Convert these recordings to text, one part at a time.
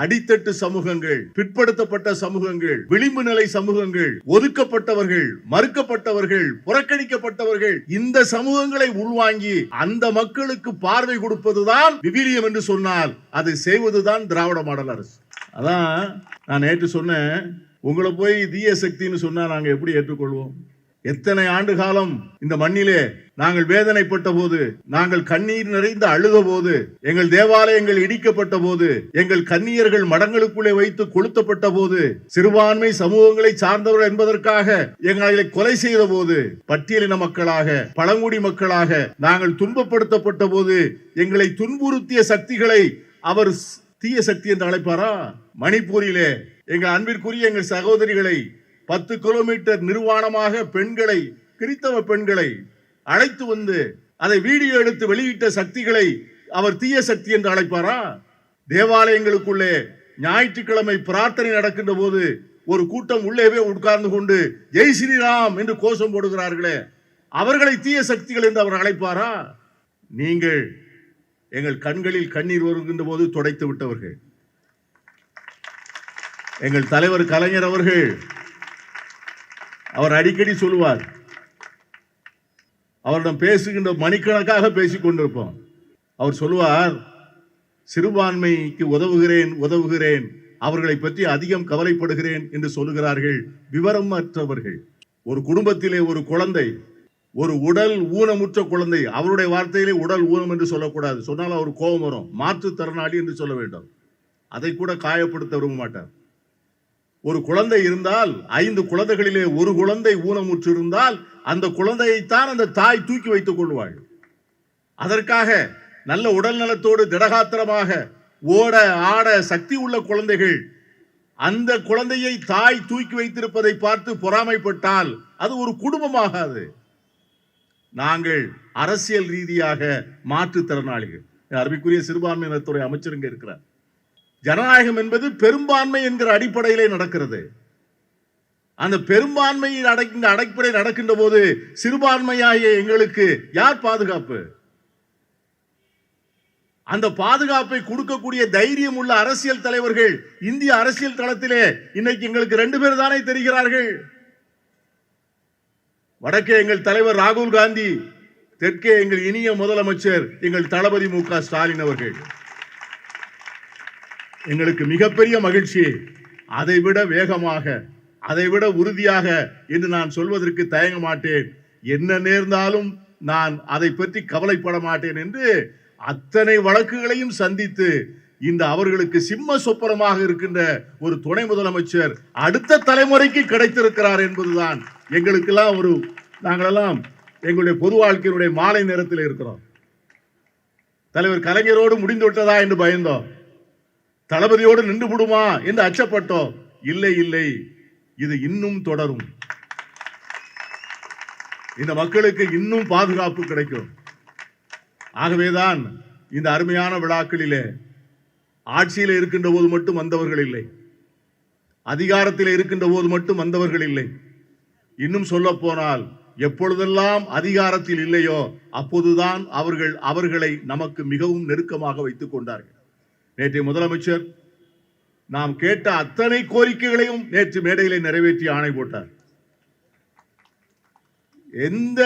அடித்தட்டு சமூகங்கள் பிற்படுத்தப்பட்ட சமூகங்கள் விளிம்பு நிலை சமூகங்கள் ஒதுக்கப்பட்டவர்கள் மறுக்கப்பட்டவர்கள் புறக்கணிக்கப்பட்டவர்கள் இந்த சமூகங்களை உள்வாங்கி அந்த மக்களுக்கு பார்வை கொடுப்பதுதான் விவிலியம் என்று சொன்னால் அதை செய்வதுதான் திராவிட மாடல் அரசு. அதான் நான் நேற்று சொன்னேன். உங்களை போய் தீய சக்தின்னு சொன்னா நாங்க எப்படி ஏற்றுக்கொள்வோம்? எத்தனை ஆண்டு காலம் இந்த மண்ணிலே நாங்கள் வேதனைப்பட்ட போது நாங்கள் கண்ணீர் நிறைந்து அழுத போது எங்கள் தேவாலயங்கள் இடிக்கப்பட்ட போது எங்கள் கன்னியர்கள் மடங்களுக்குள்ளே வைத்து கொளுத்தப்பட்ட போது சிறுபான்மை சமூகங்களை சார்ந்தவர் என்பதற்காக எங்களை கொலை செய்த போது பட்டியலின மக்களாக பழங்குடி மக்களாக நாங்கள் துன்பப்படுத்தப்பட்ட போது எங்களை துன்புறுத்திய சக்திகளை அவர் தீய சக்தி என்று அழைப்பாரா? மணிப்பூரிலே எங்கள் அன்பிற்குரிய எங்கள் சகோதரிகளை பத்து கிலோமீட்டர் நிர்வாணமாக பெண்களை கிறித்தவ பெண்களை அழைத்து வந்து அதை வீடியோ எடுத்து வெளியிட்ட சக்திகளை அவர் தீய சக்தி என்று அழைப்பாரா? தேவாலயங்களுக்குள்ளே ஞாயிற்றுக்கிழமை பிரார்த்தனை நடக்கின்ற போது ஒரு கூட்டம் உள்ளேவே உட்கார்ந்து கொண்டு ஜெய் ஸ்ரீராம் என்று கோஷம் போடுகிறார்களே அவர்களை தீய சக்திகள் என்று அவர் அழைப்பாரா? நீங்கள் எங்கள் கண்களில் கண்ணீர் வருகின்ற போது துடைத்து விட்டவர்கள். எங்கள் தலைவர் கலைஞர் அவர்கள் அவர் அடிக்கடி சொல்லுவார். அவரிடம் பேசுகின்ற மணிக்கணக்காக பேசிக் கொண்டிருப்போம். அவர் சொல்லுவார் சிறுபான்மைக்கு உதவுகிறேன் உதவுகிறேன் அவர்களை பற்றி அதிகம் கவலைப்படுகிறேன் என்று சொல்லுகிறார்கள் விவரமற்றவர்கள். ஒரு குடும்பத்திலே ஒரு குழந்தை ஒரு உடல் ஊனமுற்ற குழந்தை அவருடைய வார்த்தையிலே உடல் ஊனம் என்று சொல்லக்கூடாது. சொன்னால் அவர் கோபம் வரும். மாற்றுத்திறனாளி என்று சொல்ல வேண்டும். அதை கூட காயப்படுத்த விரும்ப மாட்டார் ஒரு குழந்தை இருந்தால் ஐந்து குழந்தைகளிலே ஒரு குழந்தை ஊனமுற்றிருந்தால் அந்த குழந்தையைத்தான் அந்த தாய் தூக்கி வைத்துக் கொள்வாள். அதற்காக நல்ல உடல் நலத்தோடு திடகாத்திரமாக ஓட ஆட சக்தி உள்ள குழந்தைகள் அந்த குழந்தையை தாய் தூக்கி வைத்திருப்பதை பார்த்து பொறாமைப்பட்டால் அது ஒரு குடும்பமாகாது. நாங்கள் அரசியல் ரீதியாக மாற்றுத்திறனாளிகள். அருமைக்குரிய சிறுபான்மையினத்துறை அமைச்சருங்க இருக்கிறார். ஜனநாயகம் என்பது பெரும்பான்மை என்கிற அடிப்படையிலே நடக்கிறது. அந்த பெரும்பான்மையில் அடைக்கின்ற அடைப்படை நடக்கின்ற போது சிறுபான்மையாகிய எங்களுக்கு யார் பாதுகாப்பு? அந்த பாதுகாப்பை கொடுக்கக்கூடிய தைரியம் உள்ள அரசியல் தலைவர்கள் இந்திய அரசியல் தளத்திலே இன்னைக்கு எங்களுக்கு ரெண்டு பேர் தானே தெரிகிறார்கள். வடக்கே எங்கள் தலைவர் ராகுல் காந்தி தெற்கே எங்கள் இனிய முதலமைச்சர் எங்கள் தளபதி மு ஸ்டாலின் அவர்கள். எங்களுக்கு மிகப்பெரிய மகிழ்ச்சி. அதைவிட வேகமாக அதைவிட உறுதியாக என்று நான் சொல்வதற்கு தயங்க மாட்டேன். என்ன நேர்ந்தாலும் நான் அதை பற்றி கவலைப்பட மாட்டேன் என்று அத்தனை வழக்குகளையும் சந்தித்து இந்த அவர்களுக்கு சிம்ம சொப்பனமாக இருக்கின்ற ஒரு துணை முதலமைச்சர் அடுத்த தலைமுறைக்கு கிடைத்திருக்கிறார் என்பதுதான் எங்களுக்கெல்லாம் ஒரு நாங்களெல்லாம் எங்களுடைய பொது வாழ்க்கையினுடைய மாலை நேரத்தில் இருக்கிறோம். தலைவர் கலைஞரோடு முடிந்து விட்டதா என்று பயந்தோம். தளபதியோடு நின்று விடுமா என்று அச்சப்பட்டோம். இல்லை இல்லை. இது இன்னும் தொடரும். இந்த மக்களுக்கு இன்னும் பாதுகாப்பு கிடைக்கும். ஆகவேதான் இந்த அருமையான விழாக்களிலே ஆட்சியில் இருக்கின்ற போது மட்டும் வந்தவர்கள் இல்லை. அதிகாரத்தில் இருக்கின்ற போது மட்டும் வந்தவர்கள் இல்லை. இன்னும் சொல்ல போனால் எப்பொழுதெல்லாம் அதிகாரத்தில் இல்லையோ அப்போதுதான் அவர்கள் அவர்களை நமக்கு மிகவும் நெருக்கமாக வைத்துக் கொண்டார்கள். நேற்று முதலமைச்சர் நாம் கேட்ட அத்தனை கோரிக்கைகளையும் நேற்று மேடையிலே நிறைவேற்றி ஆணை போட்டார். எந்த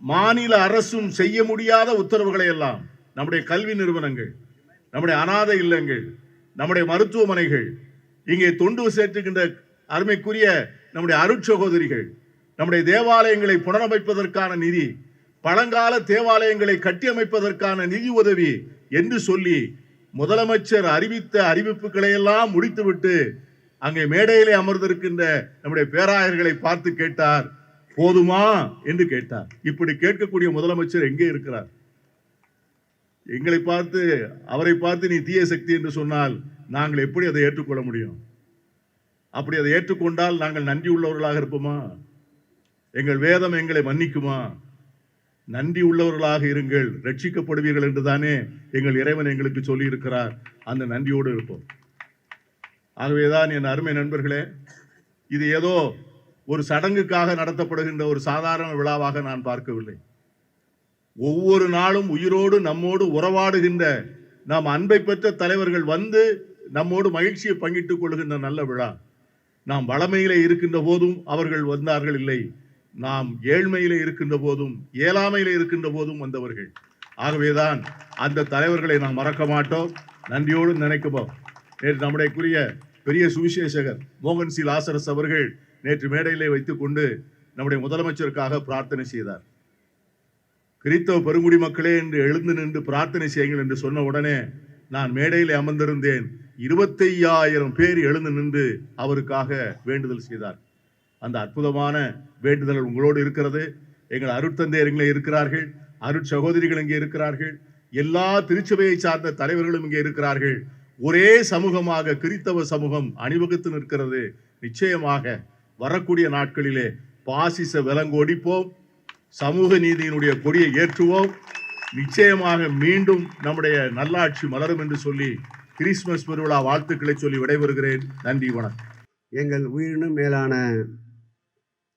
மாநில அரசும் செய்ய முடியாத உத்தரவுகளை எல்லாம் நம்முடைய கல்வி நிறுவனங்கள் நம்முடைய அனாதை இல்லங்கள் நம்முடைய மருத்துவமனைகள் இங்கே தொண்டு சேர்த்துக்கின்ற அருமைக்குரிய நம்முடைய அருட்சகோதரிகள் நம்முடைய தேவாலயங்களை புனரமைப்பதற்கான நிதி பழங்கால தேவாலயங்களை கட்டியமைப்பதற்கான நிதி உதவி என்று சொல்லி முதலமைச்சர் அறிவித்த அறிவிப்புகளை எல்லாம் முடித்துவிட்டு அங்கே மேடையிலே அமர்ந்திருக்கின்ற நம்முடைய பேராயர்களை பார்த்து கேட்டார். போதுமா? என்று கேட்டார். இப்படி கேட்கக்கூடிய முதலமைச்சர் எங்கே இருக்கிறார்? எங்களை பார்த்து அவரை பார்த்து நீ தீய சக்தி என்று சொன்னால் நாங்கள் எப்படி அதை ஏற்றுக்கொள்ள முடியும்? அப்படி அதை ஏற்றுக்கொண்டால் நாங்கள் நன்றி உள்ளவர்களாக இருப்போமா? எங்கள் வேதம் எங்களை மன்னிக்குமா? நன்றி உள்ளவர்களாக இருங்கள் ரட்சிக்கப்படுவீர்கள் என்றுதானே எங்கள் இறைவன் எங்களுக்கு சொல்லி இருக்கிறார் அந்த நன்றியோடு இருப்போம். ஆகவேதான் என் அருமை நண்பர்களே இது ஏதோ ஒரு சடங்குக்காக நடத்தப்படுகின்ற ஒரு சாதாரண விழாவாக நான் பார்க்கவில்லை. ஒவ்வொரு நாளும் உயிரோடு நம்மோடு உறவாடுகின்ற நாம் அன்பை பெற்ற தலைவர்கள் வந்து நம்மோடு மகிழ்ச்சியை பங்கிட்டுக் கொள்கின்ற நல்ல விழா. நாம் வளமையிலே இருக்கின்ற போதும் அவர்கள் வந்தார்கள் இல்லை. நாம் ஏழ்மையில இருக்கின்ற போதும் இயலாமையிலே இருக்கின்ற போதும் வந்தவர்கள். ஆகவேதான் அந்த தலைவர்களை நாம் மறக்க மாட்டோம். நன்றியோடு நினைக்குவோம். நேற்று நம்முடையக்குரிய பெரிய சுவிசேஷகர் மோகன் சி. லாசரஸ் அவர்கள் நேற்று மேடையிலே வைத்துக்கொண்டு நம்முடைய முதலமைச்சருக்காக பிரார்த்தனை செய்தார். கிறித்தவ பெருங்குடி மக்களே என்று எழுந்து நின்று பிரார்த்தனை செய்யுங்கள் என்று சொன்ன உடனே நான் மேடையில் அமர்ந்திருந்தேன். இருபத்தையாயிரம் பேர் எழுந்து நின்று அவருக்காக வேண்டுதல் செய்தார் அந்த அற்புதமான வேண்டுதல் உங்களோடு இருக்கிறது. எங்கள் அருட்தந்தையர்களே இருக்கிறார்கள். அருட்சகோதரிகள் இங்கே இருக்கிறார்கள். எல்லா திருச்சபையை சார்ந்த தலைவர்களும் இங்கே இருக்கிறார்கள். ஒரே சமூகமாக கிறித்தவ சமூகம் அணிவகுத்து நிற்கிறது. நிச்சயமாக வரக்கூடிய நாட்களிலே பாசிச விலங்கொடிப்போம் சமூக நீதியினுடைய கொடியை ஏற்றுவோம். நிச்சயமாக மீண்டும் நம்முடைய நல்லாட்சி மலரும் என்று சொல்லி கிறிஸ்துமஸ் பெருவிழா வாழ்த்துக்களை சொல்லி விடைபெறுகிறேன். நன்றி வணக்கம். எங்கள் உயிரினும் மேலான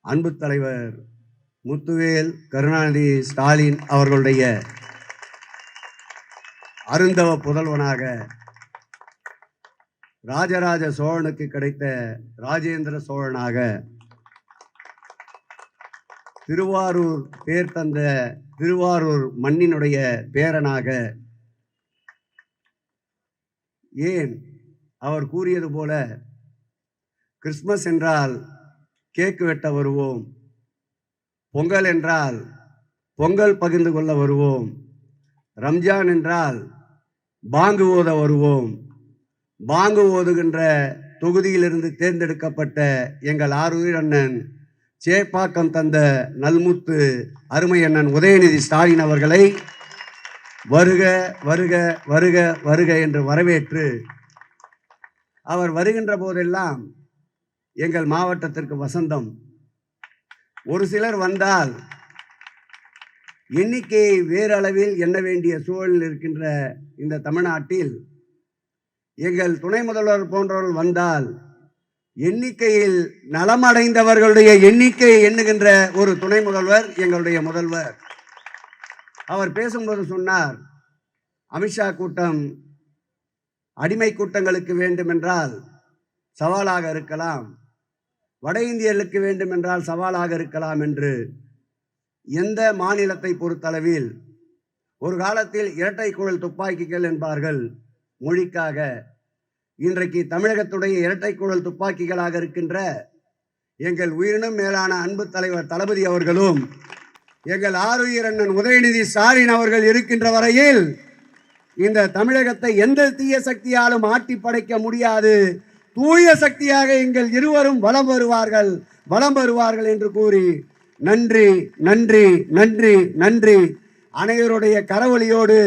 அன்பு தலைவர் முத்துவேல் கருணாநிதி ஸ்டாலின் அவர்களுடைய அருந்தவ புதல்வனாக ராஜராஜ சோழனுக்கு கிடைத்த ராஜேந்திர சோழனாக திருவாரூர் பேர் தந்த திருவாரூர் மண்ணினுடைய பேரனாக ஏன் அவர் கூறியது போல கிறிஸ்மஸ் என்றால் கேக்கு வெட்ட வருவோம். பொங்கல் என்றால் பொங்கல் பகிர்ந்து கொள்ள வருவோம். ரம்ஜான் என்றால் பாங்கு ஓத வருவோம். பாங்கு ஓதுகின்ற தொகுதியிலிருந்து தேர்ந்தெடுக்கப்பட்ட எங்கள் ஆறுயிர் அண்ணன் சேப்பாக்கம் தந்த நல்முத்து அருமை அண்ணன் உதயநிதி ஸ்டாலின் அவர்களை வருக வருக வருக வருக என்று வரவேற்று அவர் வருகின்ற போதெல்லாம் எங்கள் மாவட்டத்திற்கு வசந்தம். ஒரு சிலர் வந்தால் எண்ணிக்கையை வேறு அளவில் எண்ண வேண்டிய சூழலில் இருக்கின்ற இந்த தமிழ்நாட்டில் எங்கள் துணை முதல்வர் போன்றவர்கள் வந்தால் எண்ணிக்கையில் நலமடைந்தவர்களுடைய எண்ணிக்கையை எண்ணுகின்ற ஒரு துணை முதல்வர் எங்களுடைய முதல்வர். அவர் பேசும்போது சொன்னார் அமித்ஷா கூட்டம் அடிமை கூட்டங்களுக்கு வேண்டுமென்றால் சவாலாக இருக்கலாம். வட இந்தியர்களுக்கு வேண்டுமென்றால் சவாலாக இருக்கலாம் என்று எந்த மாநிலத்தை பொறுத்தளவில் ஒரு காலத்தில் இரட்டை குழல் துப்பாக்கிகள் என்பார்கள் மொழிக்காக. இன்றைக்கு தமிழகத்துடைய இரட்டை குழல் துப்பாக்கிகளாக இருக்கின்ற எங்கள் உயிரினும் மேலான அன்பு தலைவர் தளபதி அவர்களும் எங்கள் ஆறுயிர் அண்ணன் உதயநிதி ஸ்டாலின் அவர்கள் இருக்கின்ற வரையில் இந்த தமிழகத்தை எந்த தீய சக்தியாலும் ஆட்டி படைக்க முடியாது தூய சக்தியாக எங்கள் இருவரும் வலம் வருவார்கள் வலம் வருவார்கள் என்று கூறி நன்றி நன்றி நன்றி நன்றி. அனைவருடைய கரவொலியோடு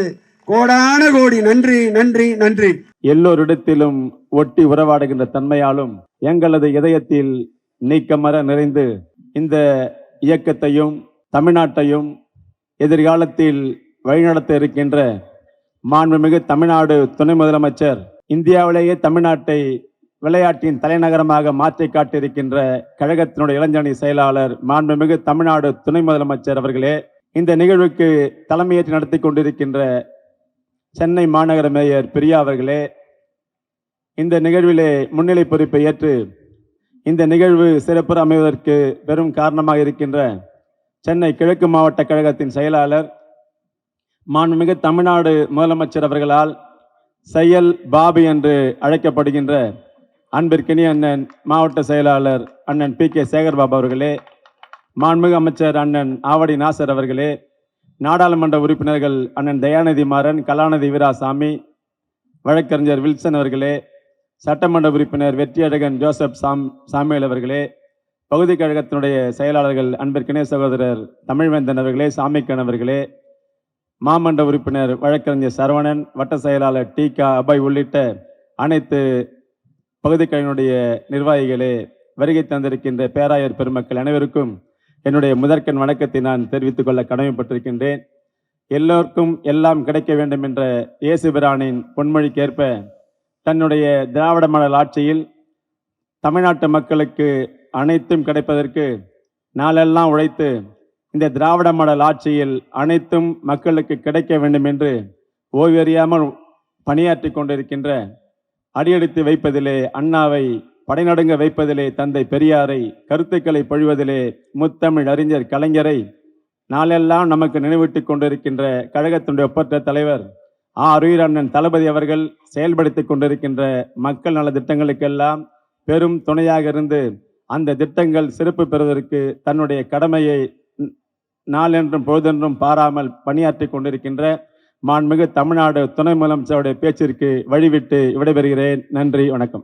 கோடான கோடி நன்றி நன்றி நன்றி. எல்லோரிடத்திலும் ஒட்டி உறவாடுகின்ற தன்மையாலும் எங்களது இதயத்தில் நீக்கமர நிறைந்து இந்த இயக்கத்தையும் தமிழ்நாட்டையும் எதிர்காலத்தில் வழிநடத்த இருக்கின்ற மாண்புமிகு தமிழ்நாடு துணை முதலமைச்சர் இந்தியாவிலேயே தமிழ்நாட்டை விளையாட்டின் தலைநகரமாக மாற்றி காட்டியிருக்கின்ற கழகத்தினுடைய இளைஞரணி செயலாளர் மாண்புமிகு தமிழ்நாடு துணை முதலமைச்சர் அவர்களே இந்த நிகழ்வுக்கு தலைமையேற்று நடத்தி கொண்டிருக்கின்ற சென்னை மாநகர மேயர் பிரியா அவர்களே இந்த நிகழ்விலே முன்னிலை பொறுப்பை ஏற்று இந்த நிகழ்வு சிறப்புற அமைவதற்கு பெரும் காரணமாக இருக்கின்ற சென்னை கிழக்கு மாவட்ட கழகத்தின் செயலாளர் மாண்புமிகு தமிழ்நாடு முதலமைச்சர் அவர்களால் செயல் பாபு என்று அழைக்கப்படுகின்ற அன்பிற்கினி அண்ணன் மாவட்ட செயலாளர் அண்ணன் பி கே சேகர்பாபு அவர்களே மாண்புமிகு அமைச்சர் அண்ணன் ஆவடி நாசர் அவர்களே நாடாளுமன்ற உறுப்பினர்கள் அண்ணன் தயாநிதி மாறன் கலாநிதி வீராசாமி வழக்கறிஞர் வில்சன் அவர்களே சட்டமன்ற உறுப்பினர் வெற்றியழகன் ஜோசப் சாம் சாமியல் அவர்களே பகுதி கழகத்தினுடைய செயலாளர்கள் அன்பிற்கினே சகோதரர் தமிழ்வேந்தன் அவர்களே சாமிக்கன் அவர்களே மாமன்ற உறுப்பினர் வழக்கறிஞர் சரவணன் வட்ட செயலாளர் டி க அபய் உள்ளிட்ட அனைத்து பகுதி நிர்வாகிகளே வருகை தந்திருக்கின்ற பேராயர் பெருமக்கள் அனைவருக்கும் என்னுடைய முதற்கண் வணக்கத்தை நான் தெரிவித்துக் கொள்ள கடமைப்பட்டிருக்கின்றேன். எல்லோருக்கும் எல்லாம் கிடைக்க வேண்டும் என்ற இயேசுபிரானின் பொன்மொழிக்கேற்ப தன்னுடைய திராவிட மாடல் ஆட்சியில் தமிழ்நாட்டு மக்களுக்கு அனைத்தும் கிடைப்பதற்கு நாளெல்லாம் உழைத்து இந்த திராவிட மாடல் ஆட்சியில் அனைத்தும் மக்களுக்கு கிடைக்க வேண்டும் என்று ஓய்வறியாமல் பணியாற்றி கொண்டிருக்கின்ற அடியெடுத்து வைப்பதிலே அண்ணாவை படைநடுங்க வைப்பதிலே தந்தை பெரியாரை கருத்துக்களை பொழிவதிலே முத்தமிழ் அறிஞர் கலைஞரை நாளெல்லாம் நமக்கு நினைவிட்டு கொண்டிருக்கின்ற கழகத்தினுடைய ஒப்பற்ற தலைவர் ஆ. அருயிரண்ணன் தளபதி அவர்கள் செயல்படுத்தி கொண்டிருக்கின்ற மக்கள் நல திட்டங்களுக்கெல்லாம் பெரும் துணையாக இருந்து அந்த திட்டங்கள் சிறப்பு பெறுவதற்கு தன்னுடைய கடமையை நாளென்றும் பொழுதென்றும் பாராமல் பணியாற்றி கொண்டிருக்கின்ற மாண்புமிகு தமிழ்நாடு துணை முதலமைச்சருடைய பேச்சிற்கு வழிவிட்டு விடைபெறுகிறேன். நன்றி வணக்கம்.